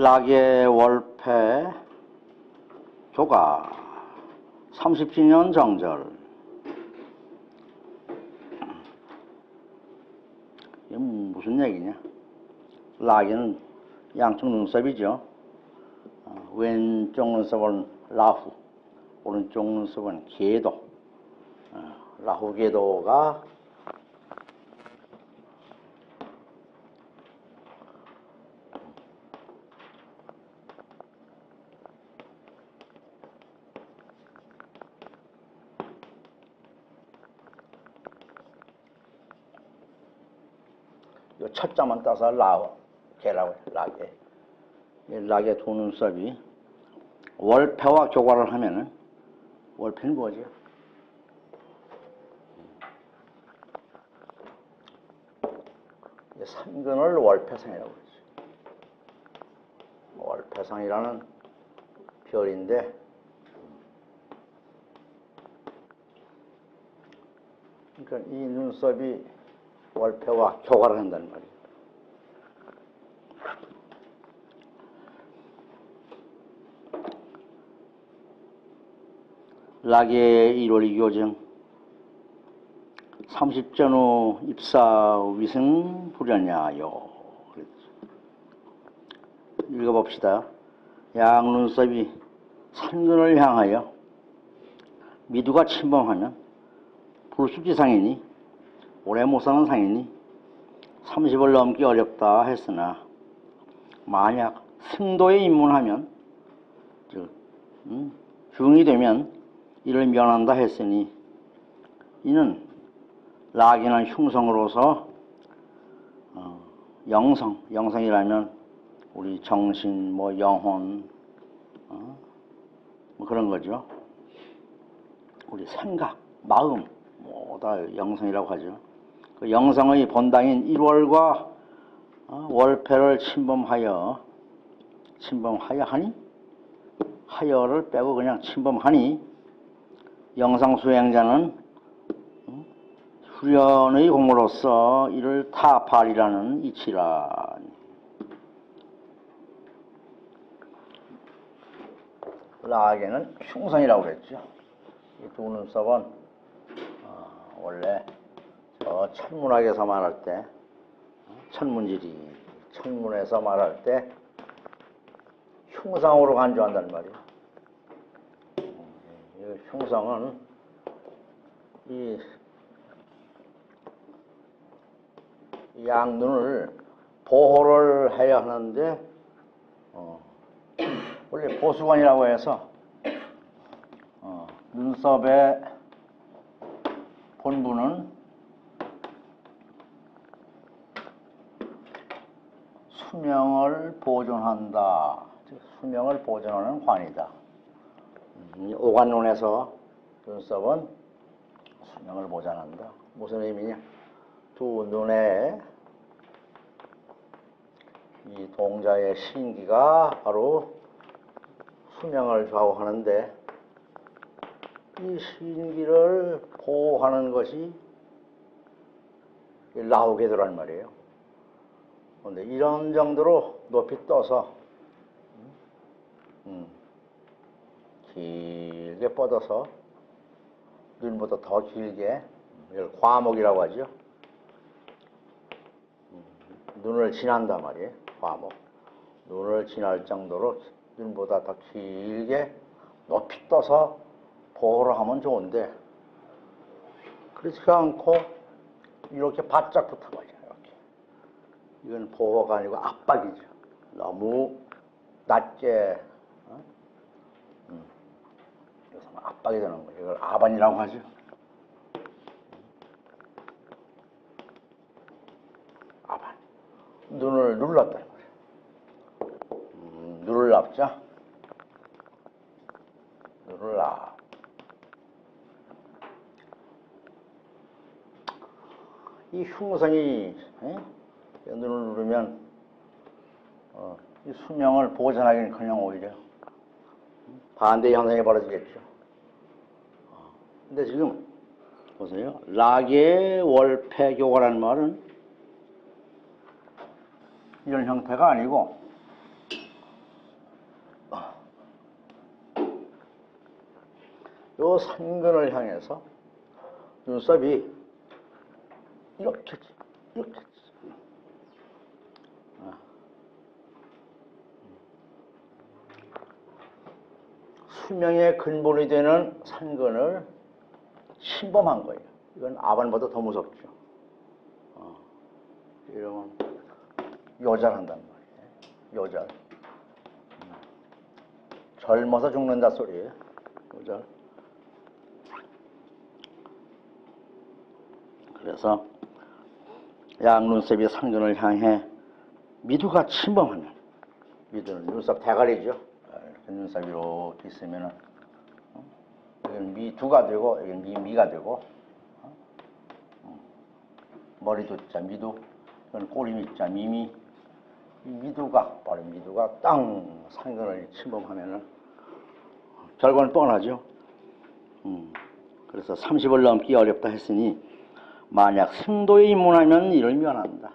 락의 월패 교가 30주년 정절. 이게 무슨 얘기냐? 락에는 양쪽 눈썹이죠. 어, 왼쪽 눈썹은 라후 오른쪽 눈썹은 계도. 어, 라후 계도가 요 첫자만 따서 라, 개라고 락에. 이 락의 두 눈썹이 월패와 교과를 하면은, 월패는? 이 삼근을 월패상이라고 그러죠. 월패상이라는 별인데, 그러니까 이 눈썹이 월패와 교과를 한다는 말이에요. 락의 1월 교정 30전 후 입사 위승 불연야요 읽어봅시다. 양 눈썹이 산근을 향하여 미두가 침범하면 불수지상이니 오래 못 사는 상이니 30을 넘기 어렵다 했으나 만약 승도에 입문하면 즉 음, 중이 되면 이를 면한다 했으니 이는 락이는 흉성으로서 어, 영성, 영성이라면 우리 정신, 뭐 영혼, 어, 뭐 그런 거죠. 우리 생각, 마음, 뭐다 영성이라고 하죠. 그 영성의 본당인 1월과 어, 월패를 침범하여 침범하여 하니 하여를 빼고 그냥 침범하니 영상 수행자는 음, 수련의 공으로서 이를 타파리라는 이치라. 라에는 흉성이라고 그랬죠. 이 두 눈썹은 어, 원래 저 천문학에서 말할 때 어, 천문지리 천문에서 말할 때 흉상으로 간주한단 말이에요. 이 흉상은 이 양눈을 보호를 해야 하는데 어, 원래 보수관이라고 해서 어, 눈썹의 본부는 수명을 보존한다. 즉, 수명을 보존하는 관이다. 음, 오관론에서 눈썹은 수명을 보존한다. 무슨 의미냐? 두 눈에 이 동자의 신기가 바로 수명을 좌우하는데 이 신기를 보호하는 것이 라후게도란 말이에요. 그런데 이런 정도로 높이 떠서 음, 길게 뻗어서 눈보다 더 길게 이걸 과목이라고 하죠. 음, 눈을 지난단 말이에요. 과목. 눈을 지날 정도로 눈보다 더 길게 높이 떠서 보호를 하면 좋은데 그렇지 않고 이렇게 바짝 붙어버려 이건 보호가 아니고 압박이죠. 너무 낮게 어? 음. 그래서 압박이 되는 거예요 이걸 아반이라고 하죠. 아반. 눈을 눌렀다는 거예요 음, 눈을 납자 눈을 납 이 흉성이 에? 눈을 누르면 어, 이 수명을 보전하기는 그냥 오히려 반대 현상이 벌어지겠죠. 어, 근데 지금 보세요. 락의 월패교과라는 말은 이런 형태가 아니고 요 산근을 향해서 눈썹이 이렇게 이렇게 수명의 근본이 되는 산근을 침범한 거예요. 이건 아반보다 더 무섭죠. 어. 이러면 요절한단 말이에요. 요절. 음. 젊어서 죽는다 소리예요. 요절. 그래서 양눈썹이 상근을 향해 미두가 침범하면 미두는 눈썹 대가리죠. 아, 이렇게 있으면은 어? 여기는 미두가 되고 여기는 미, 미가 되고 어? 음. 머리도 자 미두 이건 꼬리 자 미미 이 미두가 바로 미두가 땅 상근을 침범하면은 결과는 뻔하죠. 음. 그래서 30을 넘기 어렵다 했으니 만약 승도에 입문하면 이를 면한다.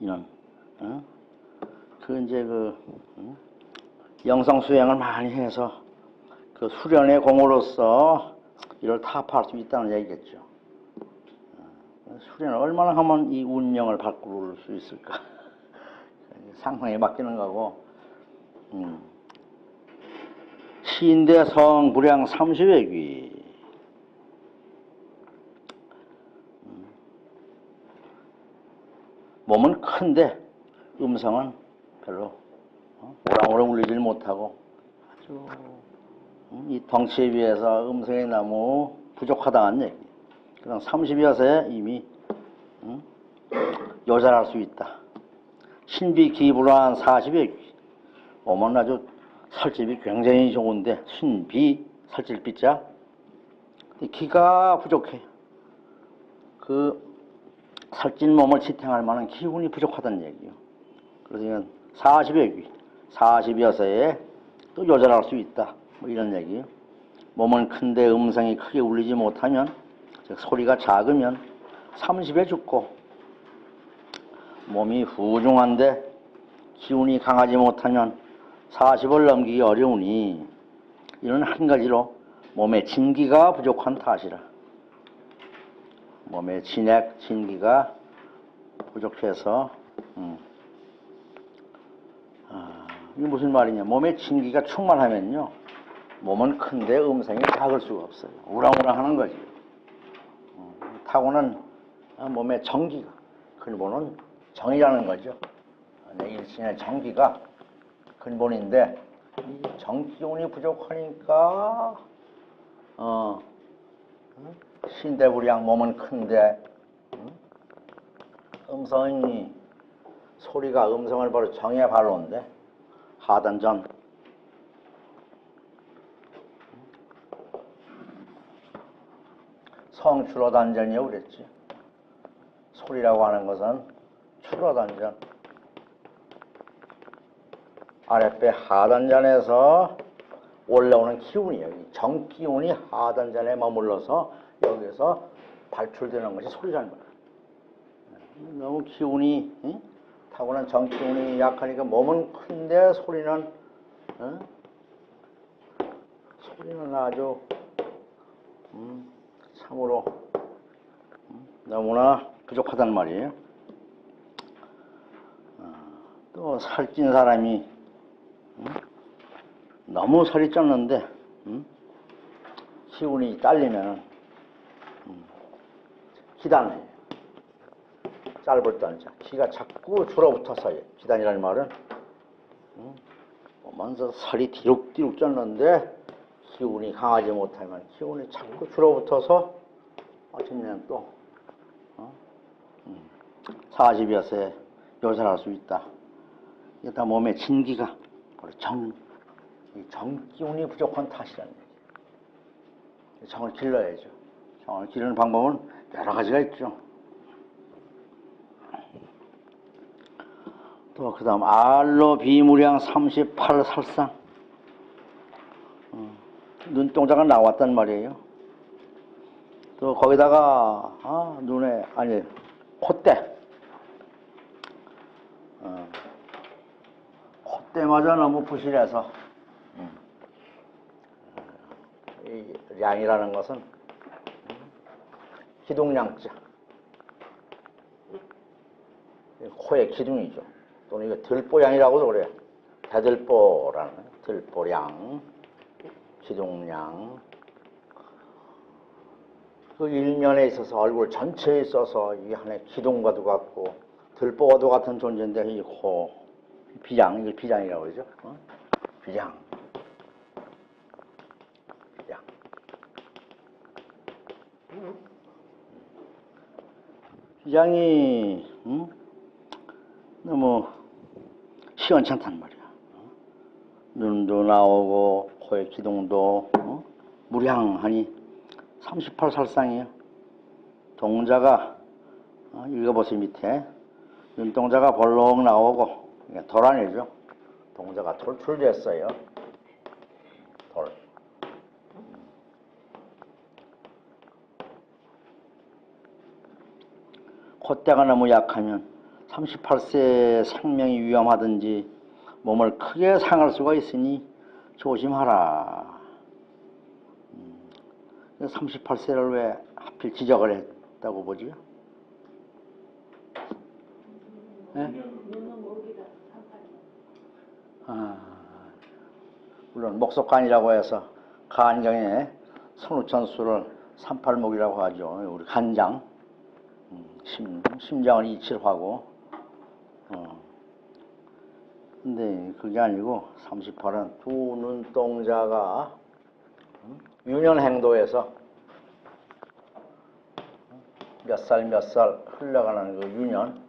이런 어? 그 이제 그 어? 영상 수행을 많이 해서 그 수련의 공으로서 이를 타파할 수 있다는 얘기겠죠. 어, 수련을 얼마나 하면 이 운명을 바꿀 수 있을까? 상상에 맡기는 거고. 음. 시인대 성 무량 30여 귀. 몸은 큰데 음성은 별로 어? 오랑오랑 울리질 못하고 아주 음, 이 덩치에 비해서 음성이 너무 부족하다는 얘기. 그럼 30여세에 이미 음, 요절할 수 있다. 신비 기불한 40여 귀. 몸은 아주 살집이 굉장히 좋은데 신비 살찔비자 기가 부족해. 그 살찐 몸을 지탱할 만한 기운이 부족하다는 얘기요. 그래서 이건 40여 귀, 40여세에 또 요절할 수 있다. 뭐 이런 얘기요. 몸은 큰데 음성이 크게 울리지 못하면, 즉 소리가 작으면 30에 죽고, 몸이 후중한데 기운이 강하지 못하면 40을 넘기기 어려우니, 이는 한 가지로 몸의 진기가 부족한 탓이라. 몸의 진액, 진기가 부족해서 음. 아, 이게 무슨 말이냐? 몸의 진기가 충만하면요, 몸은 큰데 음성이 작을 수가 없어요. 우랑우랑 하는 거지. 음, 타고는 아, 몸의 정기가 근본은 정이라는 거죠. 내 일신의 정기가 근본인데 이 정기운이 부족하니까 어. 신대부량 몸은 큰데 음성이 소리가 음성을 바로 정해 발로인데 하단전 성출어단전이라고 그랬지 소리라고 하는 것은 출어단전 아랫배 하단전에서 올라오는 기운이에요. 정기운이 하단전에 머물러서 여기서 발출되는 것이 소리라는 거야. 너무 기운이 응? 타고난 정기운이 약하니까 몸은 큰데 소리는 응? 소리는 아주 음, 참으로 음, 너무나 부족하단 말이에요. 어, 또 살찐 사람이 응? 너무 살이 쪘는데 음? 기운이 딸리면 음, 기단해 짧을 단자 기가 자꾸 줄어붙어서 기단이라는 말은 음? 먼저 살이 뒤룩뒤룩 쪘는데 기운이 강하지 못하면 기운이 자꾸 줄어붙어서 어쩌면 또 어? 음, 40여세 요절할 수 있다. 이게 다 몸에 진기가 바로 정이 정기운이 부족한 탓이라는 얘기. 정을 길러야죠. 정을 기르는 방법은 여러 가지가 있죠. 또 그 다음 알로 비무량 38 살상 어, 눈동자가 나왔단 말이에요. 또 거기다가 아, 눈에 아니 콧대 어, 콧대마저 너무 부실해서 양이라는 것은 기둥양자. 코의 기둥이죠. 또는 이거 들보양이라고도 그래요. 대들보라는. 들보양, 기둥양. 그 일면에 있어서 얼굴 전체에 있어서 이 하나의 기둥과도 같고 들보와도 같은 존재인데 이 코, 비장, 이걸 비장이라고 그러죠. 어? 비장. 비장. 비장이 음? 너무 시원찮단 말이야. 어? 눈도 나오고 코의 기둥도 어? 무량하니 38살상이에요. 동자가 어, 읽어보세요 밑에 눈동자가 벌렁 나오고 돌아내죠. 동자가 돌출됐어요. 돌. 콧대가 너무 약하면 38세 생명이 위험하든지 몸을 크게 상할 수가 있으니 조심하라. 38세를 왜 하필 지적을 했다고 보지요? 네? 아, 물론 목석간이라고 해서 간경에 선우천수를 38목이라고 하죠. 우리 간장. 음, 심, 심장을 이치하고 어. 근데 그게 아니고 38은 두 눈동자가 음, 유년행도에서 몇 살 몇 살 흘러가는 그 유년?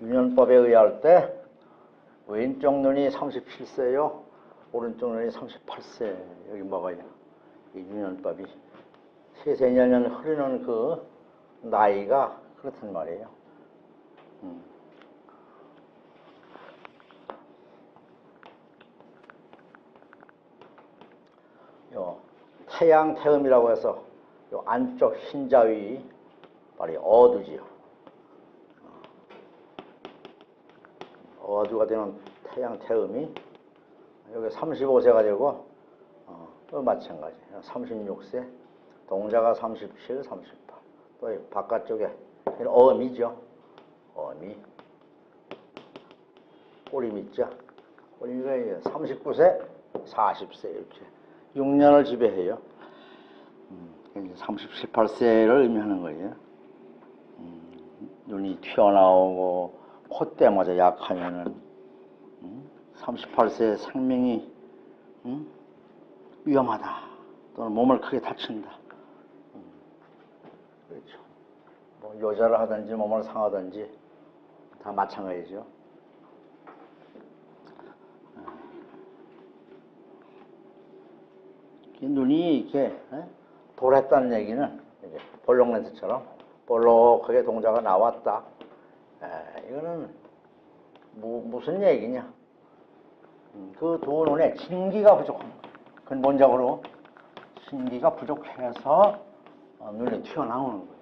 유년법에 의할 때 왼쪽 눈이 37세요 오른쪽 눈이 38세. 여기 먹어요 이 유년법이. 세세년년 흐르는 그 나이가 그렇단 말이에요 음. 요 태양 태음이라고 해서 요 안쪽 흰자위 바로 이 어두지요. 어두가 되는 태양 태음이 여기 35세가 되고 어, 또 마찬가지 36세 동자가 37, 38. 바깥쪽에 어미죠. 어미. 꼬림 있죠. 꼬리가 39세, 40세 이렇게 6년을 지배해요. 음, 30, 18세를 의미하는 거예요. 음, 눈이 튀어나오고 콧대마저 약하면은 음, 38세 생명이 음, 위험하다. 또는 몸을 크게 다친다. 음, 그렇죠. 뭐 여자를 하든지 몸을 상하든지 다 마찬가지죠. 이 눈이 이렇게 에? 돌았다는 얘기는 이제 볼록렌즈처럼 볼록하게 동자가 나왔다. 에, 이거는 무, 무슨 얘기냐? 그 두 눈에 진기가 부족한 거예요. 근본적으로 진기가 부족해서 어, 눈이 튀어나오는 거예요.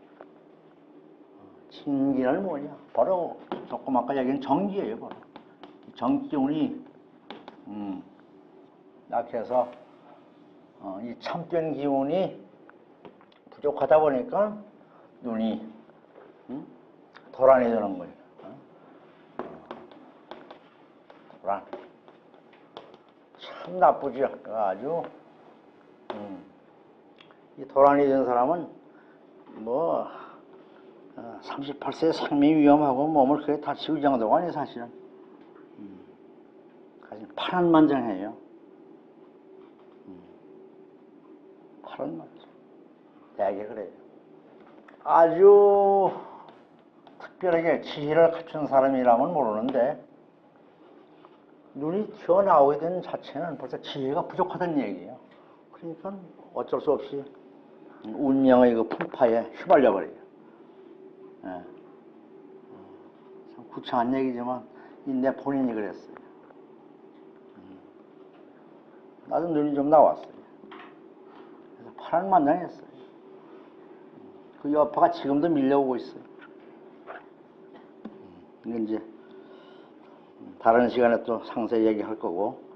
어, 진기는 뭐냐? 바로 조금 아까 얘기한 정기예요. 바로 정기운이 음, 약해서 어, 이 참된 기운이 부족하다 보니까 눈이 음? 도란이 되는 거예요. 어? 도란. 참 나쁘죠. 아주 음. 이 도란이 된 사람은 38세 생명이 위험하고 몸을 크게 다치고 이 정도가 아니에요 사실은. 음. 사실 파란만장해요. 그런 거죠. 대개 그래요. 아주 특별하게 지혜를 갖춘 사람이라면 모르는데 눈이 튀어나오게 된 자체는 벌써 지혜가 부족하다는 얘기예요. 그러니까 어쩔 수 없이 운명의 그 풍파에 휘말려 버려요. 예. 참 구차한 얘기지만 이내 본인이 그랬어요. 음. 나도 눈이 좀 나왔어요. 그래서 파란 만장했어요. 그 여파가 지금도 밀려오고 있어요. 음, 이건 이제 다른 시간에 또 상세히 얘기할 거고